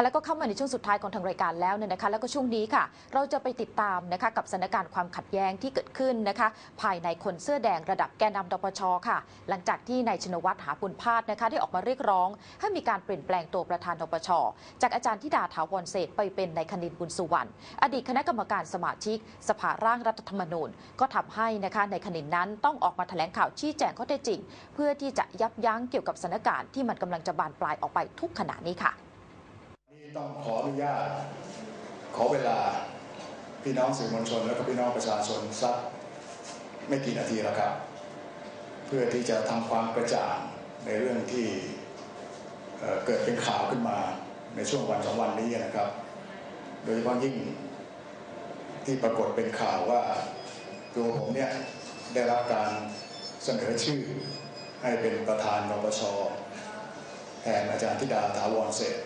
ค่ะแล้วก็เข้ามาในช่วงสุดท้ายของทางรายการแล้วเนี่ยนะคะแล้วก็ช่วงนี้ค่ะ เราจะไปติดตามนะคะกับสถานการณ์ความขัดแย้งที่เกิดขึ้นนะคะ ภายในคนเสื้อแดงระดับแกนนำดปชค่ะ หลังจากที่นายชนวัตรหาปุณพาสนะคะได้ออกมาเรียกร้อง ให้มีการเปลี่ยนแปลงตัวประธานดปชจากอาจารย์ธิดาถาวรเศษไปเป็นนายคณินบุญสุวรรณอดีตคณะกรรมการสมาชิก สภาร่างรัฐธรรมนูญ ก็ทำให้นะคะในายคณินนั้นต้องออกมาแถลงข่าวชี้แจงข้อเท็จจริง เพื่อที่จะยับยั้งเกี่ยวกับสถานการณ์ที่มันกำลังจะบานปลายออกไปทุกขณะนี้ค่ะ ต้องขออนุญาต ขอเวลาพี่น้องสื่อมวลชน และก็พี่น้องประชาชนสักไม่กี่นาทีแล้วครับ เพื่อที่จะทำความกระจ่างในเรื่องที่เเกิดเป็นข่าวขึ้นมาในช่วงวันสองวันนี้นะครับ โดยเฉพาะยิ่งที่ปรากฏเป็นข่าวว่าตัวผมเนี่ยได้รับการเสนอชื่อให้เป็นประธานนปชแทนอาจารย์ธิดาถาวรเศรษ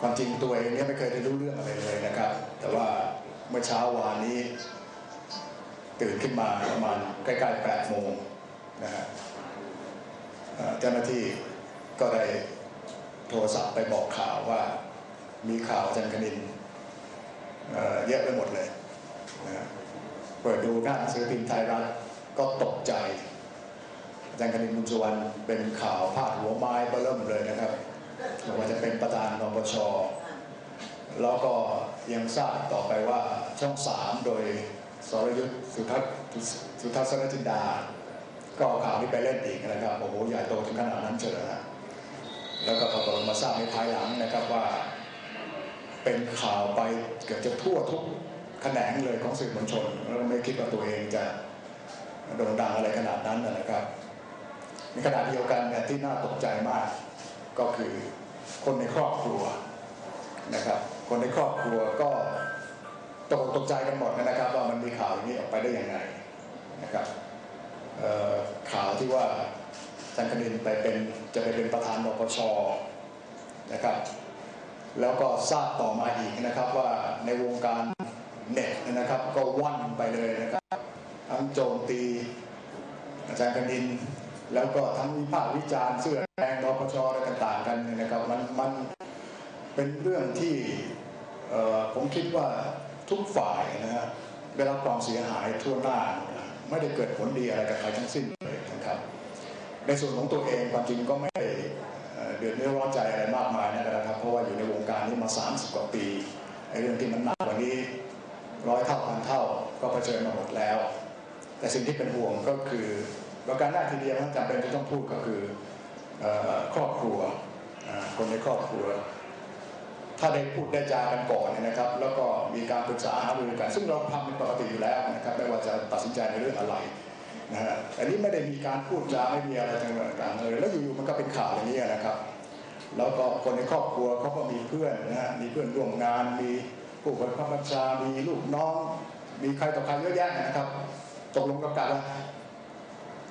ความจริงตัวเองเนี่ยไม่เคยได้รู้เรื่องอะไรเลยนะครับ แต่ว่าเมื่อเช้าวานนี้ ตื่นขึ้นมาประมาณใกล้ๆ8โมงนะฮะเจ้าหน้าที่ก็ได้โทรศัพท์ไปบอกข่าวว่ามีข่าวจันคณินเอ่อเยอะไปหมดเลยนะฮะเปิดดูหน้าหนังสือพิมพ์ไทยรัฐก็ตกใจอาจารย์คณินบุญสุวรรณเป็นข่าวพาดหัวไม้เบอเริ่มเลยนะครับ ไม่ว่าจะเป็นประธานนปชแล้วก็ยังทราบต่อไปว่าช่องสามโดยสรยุทธ์สุทัศสุทัศนจินดา ก็เอาข่าวนี้ไปเล่นอีกนะครับโอ้โหใหญ่โตถึงขนาดนั้นเฉยนะแล้วก็ปรากฏมาทราบในภายหลังนะครับว่าเป็นข่าวไปเกือบจะทั่วทุกแขนงเลยของสื่อมวลชนแล้วไม่คิดว่าตัวเองจะโด่งดังอะไรขนาดนั้นนะครับในขณะเดียวกันเนี่ยที่น่าตกใจมากก็คือ คนในครอบครัวนะครับ คนในครอบครัวก็ตกตกใจกันหมดนะครับ ว่ามันมีข่าวอย่างนี้ออกไปได้ยังไงนะครับข่าวที่ว่าจันคณินไปเป็นจะไปเป็นประธานนปชนะครับ แล้วก็ทราบต่อมาอีกนะครับว่าในวงการเน็ตนะครับ ก็ว่อนไปเลยนะครับ ทั้งโจมตีอาจารย์คณิน แล้วก็ทั้งวิพากษ์วิจารณ์เสื้อแดงนปชอะไรต่างๆกันเนี่ยนะครับมันมันเป็นเรื่องที่ผมคิดว่าทุกฝ่ายนะฮะได้รับความเสียหายทั่วหน้านะไม่ได้เกิดผลดีอะไรกับใครทั้งสิ้นเลยนะครับในส่วนของตัวเองความจริงก็ไม่ได้เดือดร้อนใจอะไรมากมายนะครับเพราะว่าอยู่ในวงการนี้มา 30 กว่าปีไอ้เรื่องที่มันหนักกว่านี้ร้อยเท่าพันเท่าก็เผชิญมาหมดแล้ว แต่สิ่งที่เป็นห่วงก็คือ ประการแรกทีเดียวที่จำเป็นที่ต้องพูดก็คือครอบครัวคนในครอบครัว ถ้าได้พูดได้จากันก่อนเนี่ยนะครับ แล้วก็มีการปรึกษาหารือกันซึ่งเราทำเป็นปกติอยู่แล้วนะครับไม่ว่าจะตัดสินใจในเรื่องอะไรนะฮะอันนี้ไม่ได้มีการพูดจาไม่มีอะไรต่างๆเลยแล้วอยู่ๆมันก็เป็นข่าวอย่างนี้นะครับแล้วก็คนในครอบครัวเขาก็มีเพื่อนนะฮะมีเพื่อนร่วมงาน มีผู้บังคับบัญชา มีลูกน้อง มีใครต่อใครเยอะแยะนะครับ ตกลงกับกันว่า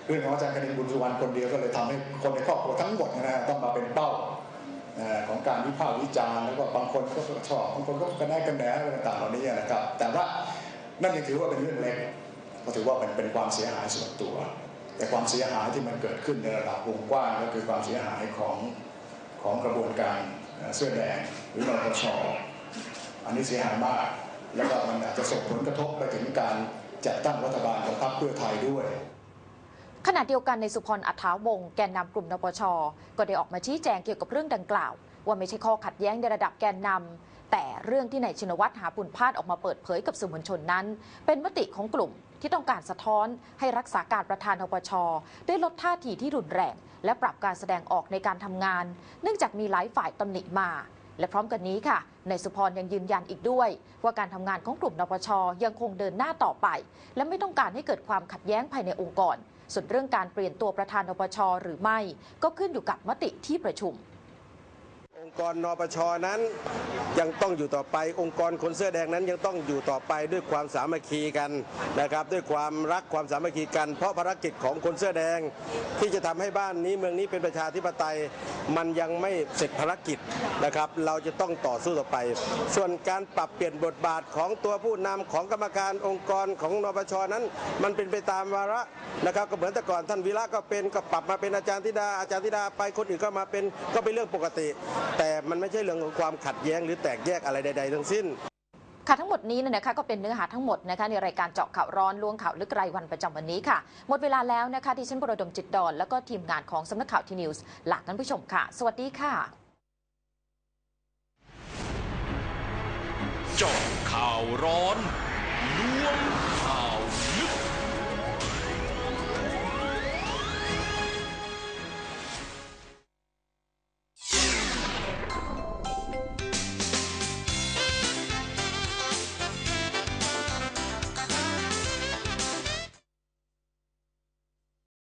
เรื่องของอาจารย์คณินบุญสุวรรณคนเดียวก็เลยทำให้คนในครอบครัวทั้งหมดนะต้องมาเป็นเป้าของการวิพากษ์วิจารณ์แล้วก็บางคนก็ชอบบางคนก็กันได้กันแหนอะไรต่างๆเหล่านี้นะครับ แต่ว่านั่นยังถือว่าเป็นเรื่องเล็กก็ถือว่าเป็นเป็นความเสียหายส่วนตัว แต่ความเสียหายที่มันเกิดขึ้นในระดับวงกว้างก็คือความเสียหายของของกระบวนการเอ่อเสื้อแดงหรือนปชอันนี้เสียหายมาก แล้วก็มันอาจจะส่งผลกระทบไปถึงการจัดตั้งรัฐบาลของพรรคเพื่อไทยด้วย ขณะเดียวกันในสุพรอัฐาวงศ์แกนนำกลุ่มนปช ก็ได้ออกมาชี้แจงเกี่ยวกับเรื่องดังกล่าว ว่าไม่ใช่ข้อขัดแย้งในระดับแกนนำแต่เรื่องที่นายชินวัตรหาปุณพาสออกมาเปิดเผยกับสื่อมวลชนนั้น เป็นมติของกลุ่มที่ต้องการสะท้อนให้รักษาการประธานนปช ได้ลดท่าทีที่รุนแรง และปรับการแสดงออกในการทำงาน เนื่องจากมีหลายฝ่ายตำหนิมา และพร้อมกันนี้ค่ะนายสุพรยังยืนยันอีกด้วย ว่าการทำงานของกลุ่มนปชยังคงเดินหน้าต่อไป และไม่ต้องการให้เกิดความขัดแย้งภายในองค์กร ส่วนเรื่องการเปลี่ยนตัวประธานนปชหรือไม่ ก็ขึ้นอยู่กับมติที่ประชุม กรนปชนั้นยังต้องอยู่ต่อไป องค์กรคนเสื้อแดงนั้นยังต้องอยู่ต่อไปด้วยความสามัคคีกันนะครับด้วยความรักความสามัคคีกัน เพราะภารกิจของคนเสื้อแดง ที่จะทำให้บ้านนี้เมืองนี้เป็นประชาธิปไตยมันยังไม่เสร็จภารกิจนะครับ เราจะต้องต่อสู้ต่อไป ส่วนการปรับเปลี่ยนบทบาทของตัวผู้นำของกรรมการองค์กรของนปชนั้น มันเป็นไปตามวาระนะครับก็เหมือนแต่ก่อนท่านวีระก็เป็นก็ปรับมาเป็นอาจารย์ธิดาอาจารย์ธิดาไปคนอื่นก็มาเป็นก็เป็นเรื่องปกติ แต่มันไม่ใช่เรื่องของความขัดแย้งหรือแตกแยกอะไรใด ๆ ทั้งสิ้นค่ะทั้งหมดนี้เนยนะคะก็เป็นเนื้อหาทั้งหมดนะคะในรายการเจาะข่าวร้อนล้วงข่าวลึกรายวันประจำวันนี้ค่ะ หมดเวลาแล้วนะคะที่ฉันประดมจิตดอน แล้วก็ทีมงานของสำนักข่าวทีนิวส์ลาท่านผู้ชมค่ะ สวัสดีค่ะเจาะข่าวร้อนล้วง